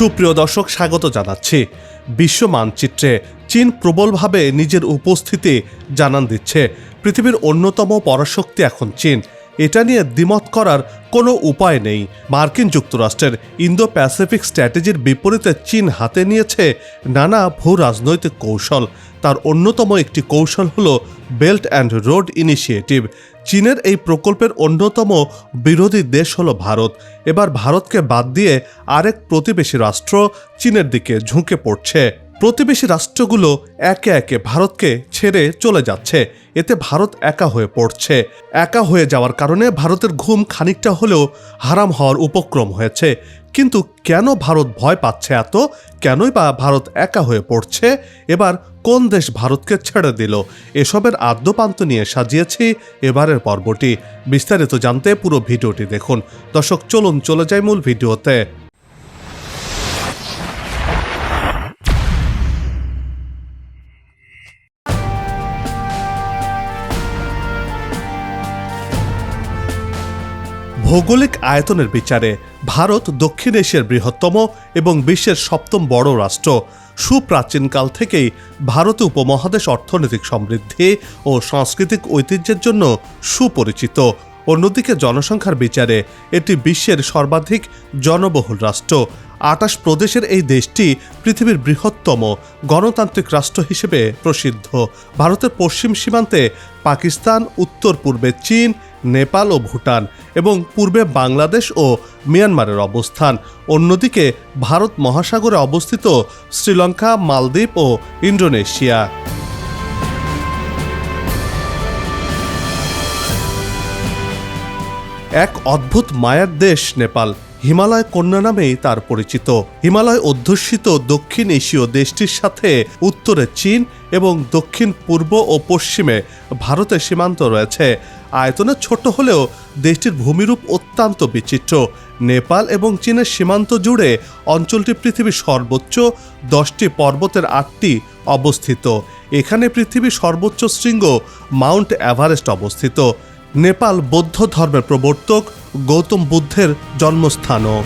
সুপ্রিয় দর্শক, স্বাগত জানাচ্ছি। বিশ্ব মানচিত্রে চীন প্রবলভাবে নিজের উপস্থিতি জানান দিচ্ছে। পৃথিবীর অন্যতম পরাশক্তি এখন চীন। এটা নিয়ে দ্বিমত করার কোনো উপায় নেই। মার্কিন যুক্তরাষ্ট্রের ইন্দো প্যাসিফিক স্ট্র্যাটেজির বিপরীতে চীন হাতে নিয়েছে নানা ভূ রাজনৈতিক কৌশল। তার অন্যতম একটি কৌশল হল বেল্ট অ্যান্ড রোড ইনিশিয়েটিভ চীনের এই প্রকল্পের অন্যতম বিরোধী দেশ হল ভারত। এবার ভারতকে বাদ দিয়ে আরেক প্রতিবেশী রাষ্ট্র চীনের দিকে ঝুঁকে পড়ছে। প্রতিবেশী রাষ্ট্রগুলো একে একে ভারতকে ছেড়ে চলে যাচ্ছে। এতে ভারত একা হয়ে পড়ছে। একা হয়ে যাওয়ার কারণে ভারতের ঘুম খানিকটা হলেও হারাম হওয়ার উপক্রম হয়েছে। কিন্তু কেন ভারত ভয় পাচ্ছে এত? কেনই বা ভারত একা হয়ে পড়ছে? এবার কোন দেশ ভারতকে ছেড়ে দিল? এসবের আদ্যপান্ত নিয়ে সাজিয়েছি এবারের পর্বটি। বিস্তারিত জানতে পুরো ভিডিওটি দেখুন। দর্শক, চলুন চলে যাই মূল ভিডিওতে। ভৌগোলিক আয়তনের বিচারে ভারত দক্ষিণ এশিয়ার বৃহত্তম এবং বিশ্বের সপ্তম বড় রাষ্ট্র। সুপ্রাচীনকাল থেকেই ভারত উপমহাদেশ অর্থনৈতিক সমৃদ্ধি ও সাংস্কৃতিক ঐতিহ্যের জন্য সুপরিচিত। অন্যদিকে জনসংখ্যার বিচারে এটি বিশ্বের সর্বাধিক জনবহুল রাষ্ট্র। আটাশ প্রদেশের এই দেশটি পৃথিবীর বৃহত্তম গণতান্ত্রিক রাষ্ট্র হিসেবে প্রসিদ্ধ। ভারতের পশ্চিম সীমান্তে পাকিস্তান উত্তর পূর্বে চীন নেপাল ও ভুটান এবং পূর্বে বাংলাদেশ ও মিয়ানমারের অবস্থান। অন্যদিকে ভারত মহাসাগরে অবস্থিত শ্রীলঙ্কা, মালদ্বীপ ও ইন্ডোনেশিয়া এক অদ্ভুত মায়ার দেশ নেপাল। হিমালয় কন্যা নামেই তার পরিচিত। হিমালয় অধ্যুষিত দক্ষিণ এশীয় দেশটির সাথে উত্তরে চীন এবং দক্ষিণ, পূর্ব ও পশ্চিমে ভারতের সীমান্ত রয়েছে। আয়তনে ছোট হলেও দেশটির ভূমিরূপ অত্যন্ত বিচিত্র। নেপাল এবং চীনের সীমান্ত জুড়ে অঞ্চলটি পৃথিবীর সর্বোচ্চ, দশটি পর্বতের আটটি অবস্থিত। এখানে পৃথিবীর সর্বোচ্চ শৃঙ্গ মাউন্ট এভারেস্ট অবস্থিত। নেপাল বৌদ্ধ ধর্মের প্রবর্তক গৌতম বুদ্ধের জন্মস্থানও।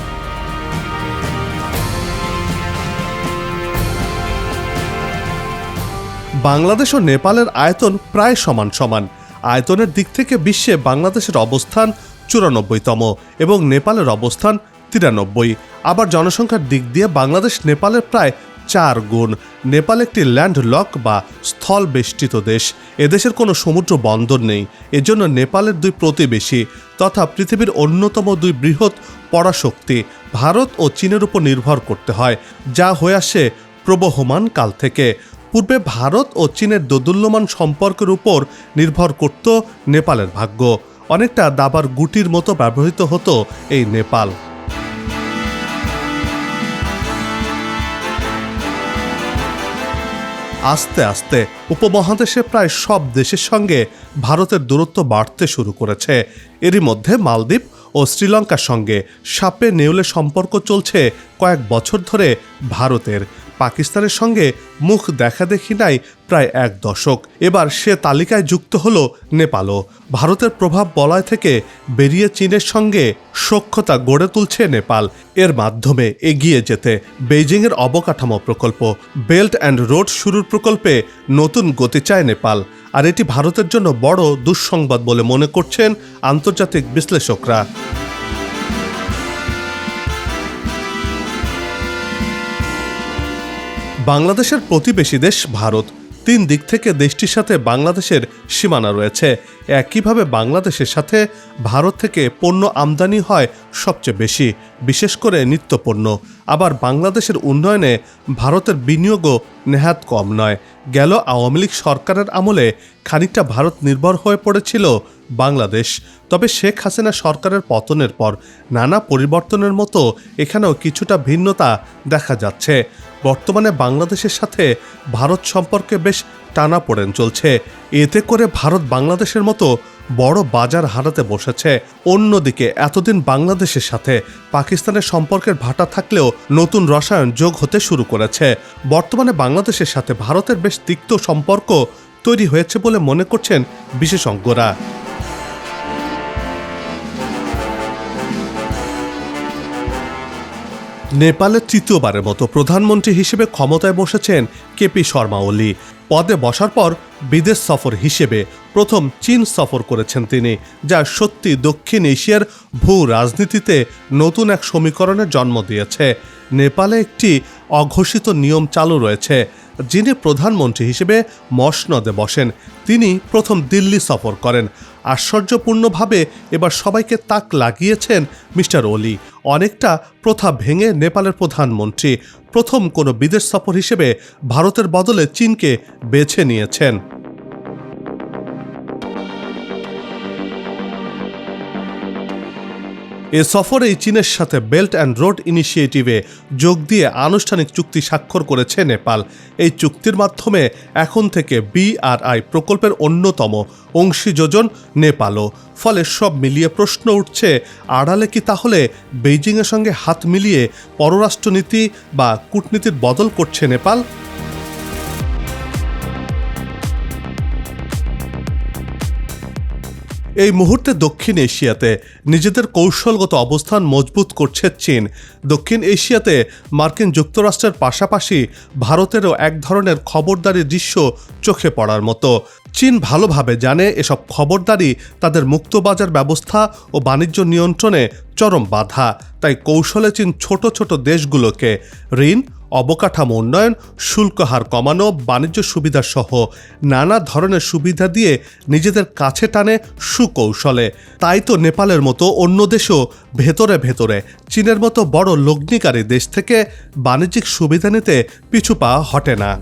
বাংলাদেশ ও নেপালের আয়তন প্রায় সমান সমান। আয়তনের দিক থেকে বিশ্বে বাংলাদেশের অবস্থান চুরানব্বইতম এবং নেপালের অবস্থান তিরানব্বই। আবার জনসংখ্যার দিক দিয়ে বাংলাদেশ নেপালের প্রায় চার গুণ। নেপাল একটি ল্যান্ড লক বা স্থল বেষ্টিত দেশ। এদেশের কোনো সমুদ্র বন্দর নেই। এজন্য নেপালের দুই প্রতিবেশী তথা পৃথিবীর অন্যতম দুই বৃহৎ পরাশক্তি ভারত ও চীনের উপর নির্ভর করতে হয়, যা হয়ে আসে প্রবহমান কাল থেকে। পূর্বে ভারত ও চীনের দোদুল্যমান সম্পর্কের উপর নির্ভর করত নেপালের ভাগ্য। অনেকটা দাবার গুটির মতো ব্যবহৃত হতো এই নেপাল। আস্তে আস্তে উপমহাদেশে প্রায় সব দেশের সঙ্গে ভারতের দূরত্ব বাড়তে শুরু করেছে। এরই মধ্যে মালদ্বীপ ও শ্রীলঙ্কার সঙ্গে সাপে নেউলে সম্পর্ক চলছে কয়েক বছর ধরে ভারতের। পাকিস্তানের সঙ্গে মুখ দেখা দেখি নাই প্রায় এক দশক। এবার সে তালিকায় যুক্ত হল নেপালও। ভারতের প্রভাব বলয় থেকে বেরিয়ে চীনের সঙ্গে সখ্যতা গড়ে তুলছে নেপাল। এর মাধ্যমে এগিয়ে যেতে বেইজিংয়ের অবকাঠামো প্রকল্প, বেল্ট অ্যান্ড রোড শুরুর প্রকল্পে নতুন গতি চায় নেপাল। আর এটি ভারতের জন্য বড় দুঃসংবাদ বলে মনে করছেন আন্তর্জাতিক বিশ্লেষকরা। বাংলাদেশের প্রতিবেশী দেশ ভারত। তিন দিক থেকে দেশটির সাথে বাংলাদেশের সীমানা রয়েছে। একইভাবে বাংলাদেশের সাথে ভারত থেকে পণ্য আমদানি হয় সবচেয়ে বেশি, বিশেষ করে নিত্যপণ্য। আবার বাংলাদেশের উন্নয়নে ভারতের বিনিয়োগও নেহাত কম নয়। গেল আওয়ামী লীগ সরকারের আমলে খানিকটা ভারত নির্ভর হয়ে পড়েছিল বাংলাদেশ। তবে শেখ হাসিনা সরকারের পতনের পর নানা পরিবর্তনের মতো এখানেও কিছুটা ভিন্নতা দেখা যাচ্ছে। বর্তমানে বাংলাদেশের সাথে ভারত সম্পর্কে বেশ টানাপোড়েন চলছে। এতে করে ভারত বাংলাদেশের মতো বড় বাজার হারাতে বসেছে। অন্যদিকে এতদিন বাংলাদেশের সাথে পাকিস্তানের সম্পর্কের ভাটা থাকলেও নতুন রসায়ন যোগ হতে শুরু করেছে। বর্তমানে বাংলাদেশের সাথে ভারতের বেশ তিক্ত সম্পর্ক তৈরি হয়েছে বলে মনে করছেন বিশেষজ্ঞরা। নেপালের তৃতীয়বারের মতো প্রধানমন্ত্রী হিসেবে ক্ষমতায় বসেছেন কেপি শর্মা ওলি পদে বসার পর বিদেশ সফর হিসেবে প্রথম চীন সফর করেছেন তিনি, যা সত্যি দক্ষিণ এশিয়ার ভূ রাজনীতিতে নতুন এক সমীকরণের জন্ম দিয়েছে। নেপালে একটি অঘোষিত নিয়ম চালু রয়েছে যিনি প্রধানমন্ত্রী হিসেবে মসনদে বসেন, তিনি প্রথম দিল্লি সফর করেন। আশ্চর্যপূর্ণভাবে এবার সবাইকে তাক লাগিয়েছেন মিস্টার ওলি। অনেকটা প্রথা ভেঙে নেপালের প্রধানমন্ত্রী প্রথম কোনো বিদেশ সফর হিসেবে ভারতের বদলে চীনকে বেছে নিয়েছেন। এ সফরেই চীনের সাথে বেল্ট অ্যান্ড রোড ইনিশিয়েটিভে যোগ দিয়ে আনুষ্ঠানিক চুক্তি স্বাক্ষর করেছে নেপাল। এই চুক্তির মাধ্যমে এখন থেকে বিআরআই প্রকল্পের অন্যতম অংশী যোজন নেপালও। ফলে সব মিলিয়ে প্রশ্ন উঠছে, আড়ালে কি তাহলে বেইজিংয়ের সঙ্গে হাত মিলিয়ে পররাষ্ট্রনীতি বা কূটনীতির বদল করছে নেপাল? এই মুহূর্তে দক্ষিণ এশিয়াতে নিজেদের কৌশলগত অবস্থান মজবুত করছে চীন। দক্ষিণ এশিয়াতে মার্কিন যুক্তরাষ্ট্রের পাশাপাশি ভারতেরও এক ধরনের খবরদারি দৃশ্য চোখে পড়ার মতো। চীন ভালোভাবে জানে এসব খবরদারি তাদের মুক্তবাজার ব্যবস্থা ও বাণিজ্য নিয়ন্ত্রণে চরম বাধা। তাই কৌশলে চীন ছোট ছোট দেশগুলোকে ঋণ অবকাঠামো উন্নয়ন, শুল্ক হার কমানো, বাণিজ্য সুবিধা সহ নানা ধরনের সুবিধা দিয়ে নিজেদের কাছে টানে সুকৌশলে। তাই তো নেপালের মতো অন্য দেশও ভেতরে ভেতরে চীনের মতো বড় লগ্নিকারী দেশ থেকে বাণিজ্যিক সুবিধা নিতে পিছু পা হটে না।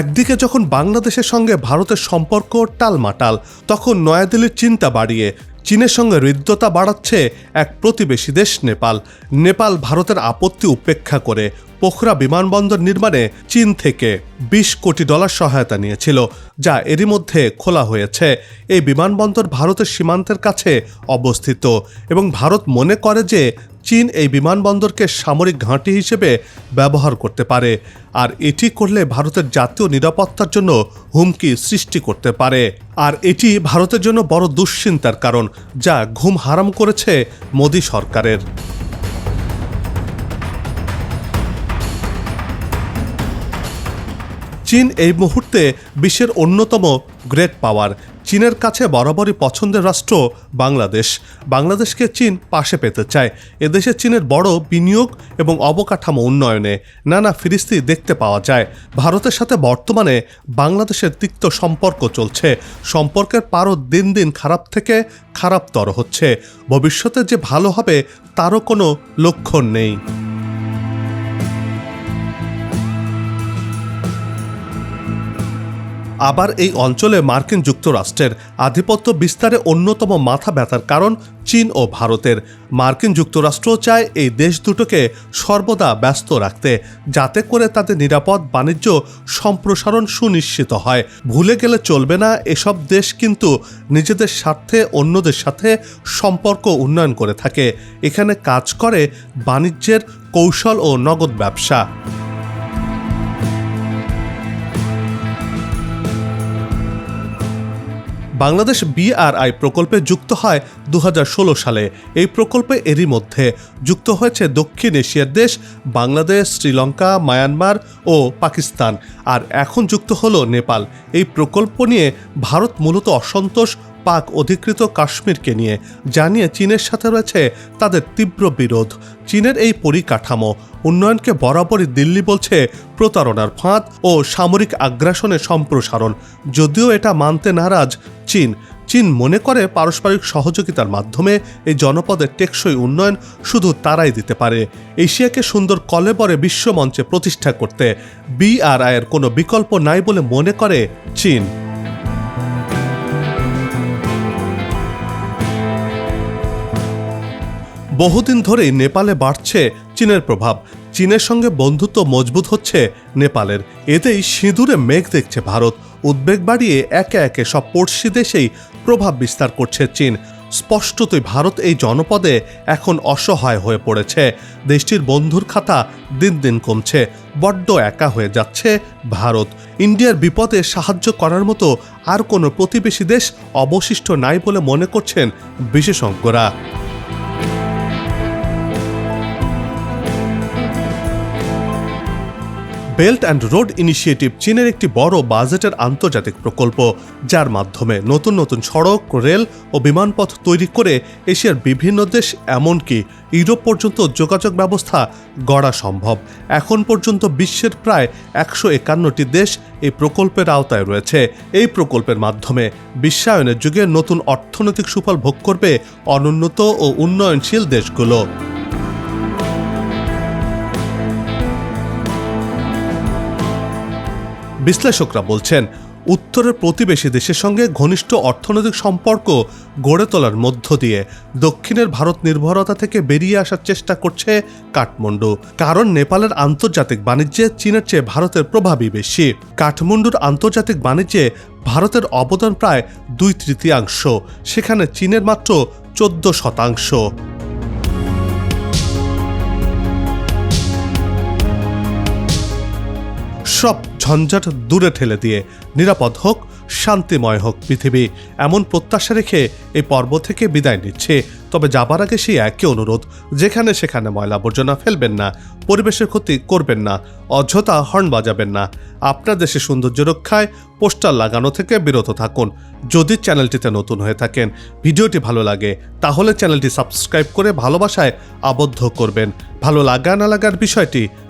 একদিকে যখন বাংলাদেশের সঙ্গে ভারতের সম্পর্ক টালমাটাল, তখন নয়াদিল্লির চিন্তা বাড়িয়ে চীনের সঙ্গে হৃদ্যতা বাড়াচ্ছে এক প্রতিবেশী দেশ নেপাল। নেপাল ভারতের আপত্তি উপেক্ষা করে পোখরা বিমানবন্দর নির্মাণে চীন থেকে বিশ কোটি ডলার সহায়তা নিয়েছিল, যা এরই মধ্যে খোলা হয়েছে। এই বিমানবন্দর ভারতের সীমান্তের কাছে অবস্থিত এবং ভারত মনে করে যে চীন এই বিমানবন্দরকে সামরিক ঘাঁটি হিসেবে ব্যবহার করতে পারে, আর এটি করলে ভারতের জাতীয় নিরাপত্তার জন্য হুমকি সৃষ্টি করতে পারে। আর এটি ভারতের জন্য বড় দুশ্চিন্তার কারণ, যা ঘুম হারাম করেছে মোদী সরকারের। চীন এই মুহূর্তে বিশ্বের অন্যতম গ্রেট পাওয়ার। চীনের কাছে বরাবরই পছন্দের রাষ্ট্র বাংলাদেশ। বাংলাদেশকে চীন পাশে পেতে চায়। এদেশে চীনের বড় বিনিয়োগ এবং অবকাঠামো উন্নয়নে নানা ফিরিস্তি দেখতে পাওয়া যায়। ভারতের সাথে বর্তমানে বাংলাদেশের তিক্ত সম্পর্ক চলছে। সম্পর্কের পারও দিন দিন খারাপ থেকে খারাপতর হচ্ছে। ভবিষ্যতে যে ভালো হবে, তারও কোনো লক্ষণ নেই। আবার এই অঞ্চলে মার্কিন যুক্তরাষ্ট্রের আধিপত্য বিস্তারে অন্যতম মাথা ব্যথার কারণ চীন ও ভারতের। মার্কিন যুক্তরাষ্ট্র চায় এই দেশ দুটোকে সর্বদা ব্যস্ত রাখতে, যাতে করে তাদের নিরাপদ বাণিজ্য সম্প্রসারণ সুনিশ্চিত হয়। ভুলে গেলে চলবে না, এসব দেশ কিন্তু নিজেদের স্বার্থে অন্যদের সাথে সম্পর্ক উন্নয়ন করে থাকে। এখানে কাজ করে বাণিজ্যের কৌশল ও নগদ ব্যবসা। বাংলাদেশ বিআরআই প্রকল্পে যুক্ত হয় দু হাজার ষোলো সালে। এই প্রকল্পে এরই মধ্যে যুক্ত হয়েছে দক্ষিণ এশিয়ার দেশ, বাংলাদেশ, শ্রীলঙ্কা, মায়ানমার ও পাকিস্তান। আর এখন যুক্ত হলো নেপাল। এই প্রকল্প নিয়ে ভারত মূলত অসন্তোষ পাক অধিকৃত কাশ্মীরকে নিয়ে জানিয়ে চীনের সাথে রয়েছে তাদের তীব্র বিরোধ। চীনের এই পরিকাঠামো উন্নয়নকে বরাবরই দিল্লি বলছে প্রতারণার ফাঁদ ও সামরিক আগ্রাসনের সম্প্রসারণ। যদিও এটা মানতে নারাজ চীন। চীন মনে করে পারস্পরিক সহযোগিতার মাধ্যমে এই জনপদের টেকসই উন্নয়ন শুধু তারাই দিতে পারে। এশিয়াকে সুন্দর কলেবরে বিশ্বমঞ্চে প্রতিষ্ঠা করতে বিআরআইয়ের কোনো বিকল্প নাই বলে মনে করে চীন। বহুদিন ধরেই নেপালে বাড়ছে চীনের প্রভাব। চীনের সঙ্গে বন্ধুত্ব মজবুত হচ্ছে নেপালের। এতেই সিঁদুরে মেঘ দেখছে ভারত। উদ্বেগ বাড়িয়ে একে একে সব পড়শি দেশেই প্রভাব বিস্তার করছে চীন। স্পষ্টতই ভারত এই জনপদে এখন অসহায় হয়ে পড়েছে। দেশটির বন্ধুর খাতা দিন দিন কমছে। বড্ড একা হয়ে যাচ্ছে ভারত। ইন্ডিয়ার বিপদে সাহায্য করার মতো আর কোনো প্রতিবেশী দেশ অবশিষ্ট নাই বলে মনে করছেন বিশেষজ্ঞরা। বেল্ট অ্যান্ড রোড ইনিশিয়েটিভ চীনের একটি বড় বাজেটের আন্তর্জাতিক প্রকল্প, যার মাধ্যমে নতুন নতুন সড়ক, রেল ও বিমানপথ তৈরি করে এশিয়ার বিভিন্ন দেশ, এমনকি ইউরোপ পর্যন্ত যোগাযোগ ব্যবস্থা গড়া সম্ভব। এখন পর্যন্ত বিশ্বের প্রায় একশো একান্নটি দেশ এই প্রকল্পের আওতায় রয়েছে। এই প্রকল্পের মাধ্যমে বিশ্বায়নের যুগে নতুন অর্থনৈতিক সুফল ভোগ করবে অনুন্নত ও উন্নয়নশীল দেশগুলো। বিশ্লেষকরা বলছেন, উত্তরের প্রতিবেশী দেশের সঙ্গে ঘনিষ্ঠ অর্থনৈতিক সম্পর্ক গড়ে তোলার মধ্য দিয়ে দক্ষিণের ভারত নির্ভরতা থেকে বেরিয়ে আসার চেষ্টা করছে কাঠমান্ডু। কারণ নেপালের আন্তর্জাতিক বাণিজ্যে চীনের চেয়ে ভারতের প্রভাবই বেশি। কাঠমান্ডুর আন্তর্জাতিক বাণিজ্যে ভারতের অবদান প্রায় দুই তৃতীয়াংশ, সেখানে চীনের মাত্র চোদ্দ শতাংশ। সব ঝঞ্ঝাট দূরে ঠেলে দিয়ে নিরাপদ হোক, শান্তিময় হোক পৃথিবী, এমন প্রত্যাশা রেখে এই পর্ব থেকে বিদায় নিচ্ছে। তবে যাবার আগে সেই একই অনুরোধ, যেখানে সেখানে ময়লা আবর্জনা ফেলবেন না, পরিবেশের ক্ষতি করবেন না, অযথা হর্ন বাজাবেন না। আপনার দেশে সৌন্দর্য রক্ষায় পোস্টার লাগানো থেকে বিরত থাকুন। যদি চ্যানেলটিতে নতুন হয়ে থাকেন, ভিডিওটি ভালো লাগে, তাহলে চ্যানেলটি সাবস্ক্রাইব করে ভালোবাসায় আবদ্ধ করবেন। ভালো লাগা না লাগার বিষয়টি